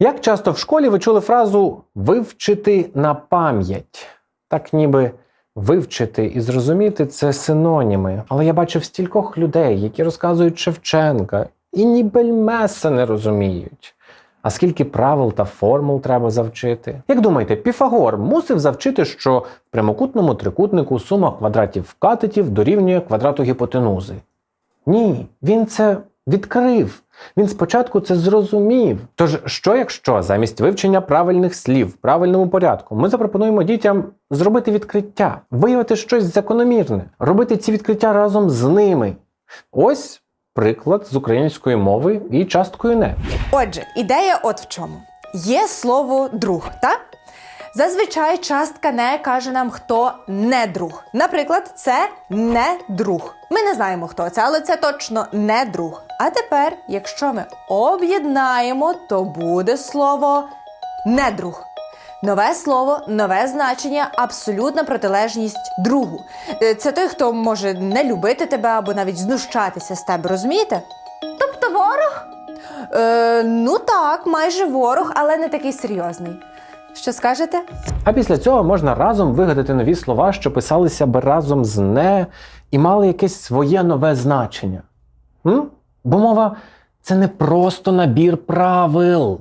Як часто в школі ви чули фразу вивчити на пам'ять? Так ніби вивчити і зрозуміти це синоніми. Але я бачив стількох людей, які розказують Шевченка, і ні бельмеса не розуміють. А скільки правил та формул треба завчити? Як думаєте, Піфагор мусив завчити, що в прямокутному трикутнику сума квадратів катетів дорівнює квадрату гіпотенузи? Ні, він це відкрив. Він спочатку це зрозумів. Тож, що якщо замість вивчення правильних слів в правильному порядку ми запропонуємо дітям зробити відкриття, виявити щось закономірне, робити ці відкриття разом з ними? Ось приклад з української мови і часткою не. Отже, ідея от в чому: є слово друг, так? Зазвичай частка не каже нам, хто не друг. Наприклад, це не друг. Ми не знаємо, хто це, але це точно не друг. А тепер, якщо ми об'єднаємо, то буде слово недруг. Нове слово, нове значення, абсолютна протилежність другу. Е, Це той, хто може не любити тебе або навіть знущатися з тебе, розумієте? Тобто ворог? Е, ну так, майже ворог, але не такий серйозний. Що скажете? А після цього можна разом вигадати нові слова, що писалися би разом з не і мали якесь своє нове значення. М? Бо мова це не просто набір правил.